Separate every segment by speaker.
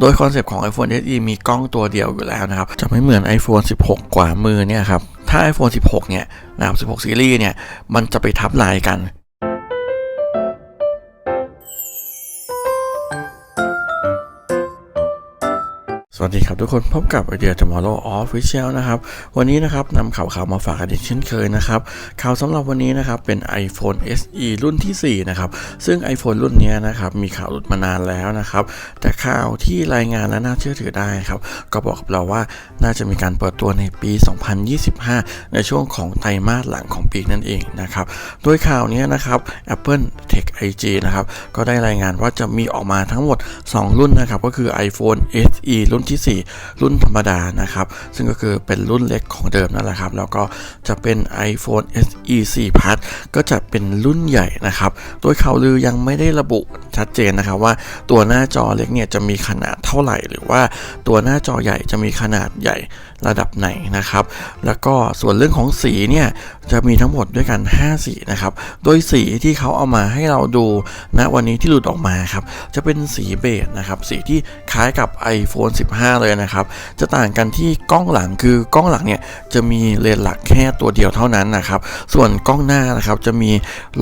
Speaker 1: โดยคอนเซปต์ของ iPhone SE มีกล้องตัวเดียวอยู่แล้วนะครับ จะไม่เหมือน iPhone 16 กว่ามือเนี่ยครับ ถ้า iPhone 16 เนี่ยนะครับ 16 ซีรีส์เนี่ย มันจะไปทับลายกัน สวัสดีครับทุกคนพบกับไอเดีย Tomorrow Official นะครับวันนี้นะครับนำข่าวข่าวมาฝากกันอีกเช่นเคยนะครับข่าวสำหรับวันนี้นะครับเป็น iPhone SE รุ่นที่ 4 นะครับ ซึ่ง iPhone รุ่นนี้นะครับมีข่าวหลุดมานานแล้วนะครับ แต่ข่าวที่รายงานและน่าเชื่อถือได้ครับ ก็บอกกับเราว่าน่าจะมีการเปิดตัวในปี 2025 ในช่วงของไตรมาสหลังของปีนั่นเองนะครับโดยข่าวนี้นะครับ Apple Tech IG นะครับก็ได้รายงานว่าจะมีออกมาทั้งหมด 2 รุ่นนะครับก็คือ iPhone SE รุ่นที่ 4 รุ่นธรรมดานะครับ ซึ่งก็คือเป็นรุ่นเล็กของเดิมนั่นแหละครับ แล้วก็จะเป็น iPhone SE 4 Plus ก็จะเป็นรุ่นใหญ่นะครับ โดยข่าวลือยังไม่ได้ระบุชัดเจนนะครับว่าตัวหน้าจอเล็กเนี่ยจะมีขนาดเท่าไหร่ หรือว่าตัวหน้าจอใหญ่จะมีขนาดใหญ่ระดับไหนนะครับ แล้วก็ส่วนเรื่องของสีเนี่ยจะมีทั้งหมดด้วยกัน 5 สีนะครับ โดยสีที่เขาเอามาให้เราดูณวันนี้ที่หลุดออกมาครับ จะเป็นสีเบจนะครับ สีที่คล้ายกับ iPhone 15เลยนะครับ จะต่างกันที่กล้องหลังคือกล้องหลังเนี่ยจะมีเลนส์หลักแค่ตัวเดียวเท่านั้นนะครับ ส่วนกล้องหน้านะครับจะมี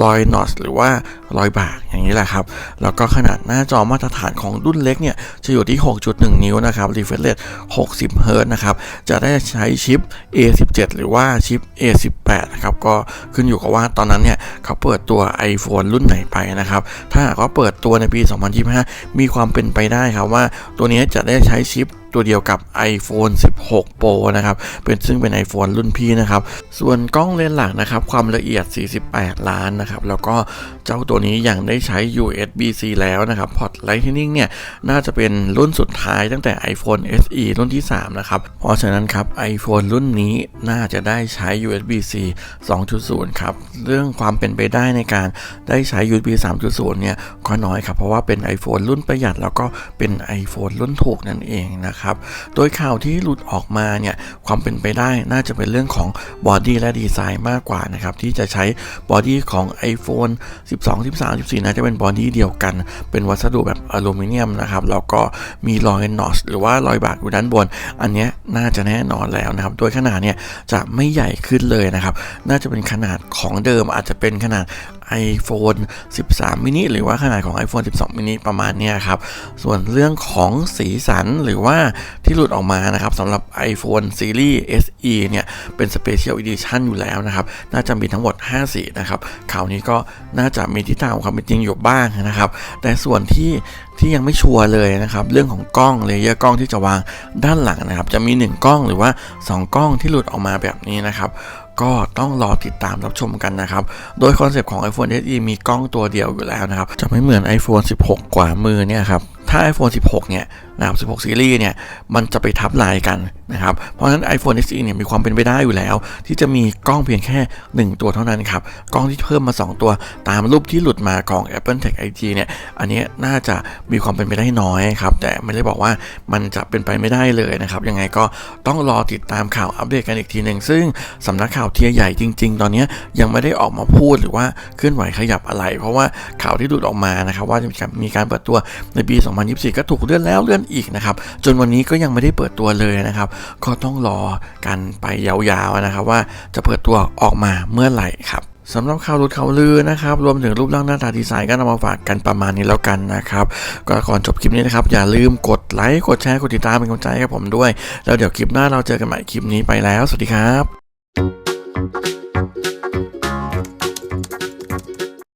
Speaker 1: รอยนอตหรือว่ารอยบากอย่างนี้แหละครับ แล้วก็ขนาดหน้าจอมาตรฐานของรุ่นเล็กเนี่ยจะอยู่ที่ 6.1 นิ้วนะครับ refresh rate 60เฮิร์ตนะครับ จะได้ใช้ชิป A17 หรือว่าชิป A18 นะครับ ก็ขึ้นอยู่กับว่าตอนนั้นเนี่ยเขาเปิดตัว iPhone รุ่นไหนไปนะครับ ถ้าหากว่าเปิดตัวในปี 2025 มีความเป็นไปได้ครับว่าตัวนี้จะได้ใช้ชิป ตัวเดียวกับ iPhone 16 Pro นะครับเป็นซึ่งเป็น iPhone รุ่นพี่นะครับ ส่วนกล้องเลนส์หลักนะครับ ความละเอียด 48 ล้านนะครับ แล้วก็เจ้าตัวนี้ยังได้ใช้ USB-C แล้วนะครับพอร์ต Lightning เนี่ย น่าจะเป็นรุ่นสุดท้ายตั้งแต่ iPhone SE รุ่นที่ 3 นะครับ เพราะฉะนั้นครับ iPhone รุ่นนี้น่าจะได้ใช้ USB-C 2.0 ครับ เรื่องความเป็นไปได้ในการได้ใช้ USB 3.0 เนี่ยก็น้อยครับ เพราะว่าเป็น iPhone รุ่นประหยัดแล้วก็เป็น iPhone รุ่นถูกนั่นเองนะครับโดยข่าวที่หลุดออกมาเนี่ยความเป็นไปได้น่าจะเป็นเรื่องของบอดี้และดีไซน์มากกว่านะครับที่จะใช้บอดี้ของ iPhone 12 13 14น่าจะเป็นบอดี้เดียวกัน เป็นวัสดุแบบอลูมิเนียมนะครับแล้วก็มีรอยนอสหรือว่ารอยบากอยู่ด้านบน อันนี้น่าจะแน่นอนแล้วนะครับโดยขนาดเนี่ยจะไม่ใหญ่ขึ้นเลยนะครับ น่าจะเป็นขนาดของเดิมอาจจะเป็นขนาด iPhone 13 mini หรือว่าขนาดของ iPhone 12 mini ประมาณนี้ครับ ส่วนเรื่องของสีสันหรือว่าที่หลุดออกมานะครับสำหรับ iPhone Series SE เนี่ย เป็น Special Edition อยู่แล้วนะครับ น่าจะมีทั้งหมด 5 สีนะครับข่าวนี้ก็น่าจะมีทิศทางของความเป็นจริงอยู่บ้างนะครับ แต่ส่วนที่ที่ยังไม่ชัวร์เลยนะครับ เรื่องของกล้องเลเยอร์กล้องที่จะวางด้านหลังนะครับ จะมี 1 กล้องหรือว่า 2 กล้องที่หลุดออกมาแบบนี้นะครับ ก็ต้องรอติดตามรับชมกันนะครับ โดยคอนเซปต์ของ iPhone SE มีกล้องตัวเดียวอยู่แล้วนะครับ จะไม่เหมือน iPhone 16 กว่ามือเนี่ยครับ ถ้า iPhone 16 เนี่ยนะครับ16 ซีรีส์เนี่ย มันจะไปทับลายกันนะครับ เพราะฉะนั้น iPhone SE เนี่ยมีความเป็นไปได้อยู่แล้ว ที่จะมีกล้องเพียงแค่ 1 ตัวเท่านั้นครับ กล้องที่เพิ่มมา 2 ตัวตามรูปที่หลุดมาของ Apple Tech IG เนี่ย อันนี้น่าจะมีความเป็นไปได้น้อยครับ แต่ไม่ได้บอกว่ามันจะเป็นไปไม่ได้เลยนะครับ ยังไงก็ต้องรอติดตามข่าวอัปเดตกันอีกทีหนึ่ง ซึ่งสำนักข่าวเทียใหญ่จริง ๆ ตอนนี้ยังไม่ได้ออกมาพูดหรือว่าเคลื่อนไหวขยับอะไร เพราะว่าข่าวที่หลุดออกมานะครับว่าจะมีการเปิดตัวในปี2024 ก็ถูกเลื่อนแล้วเลื่อนอีกนะครับ จนวันนี้ก็ยังไม่ได้เปิดตัวเลยนะครับ ก็ต้องรอกันไปยาวๆนะครับ ว่าจะเปิดตัวออกมาเมื่อไหร่ครับสำหรับข่าวหลุดข่าวลือนะครับ รวมถึงรูปร่างหน้าตาดีไซน์ก็นำมาฝากกันประมาณนี้แล้วกันนะครับก็ก่อนจบคลิปนี้นะครับ อย่าลืมกดไลค์กดแชร์กดติดตามเป็นกำลังใจให้ผมด้วย แล้วเดี๋ยวคลิปหน้าเราเจอกันใหม่คลิปนี้ไปแล้ว สวัสดีครับ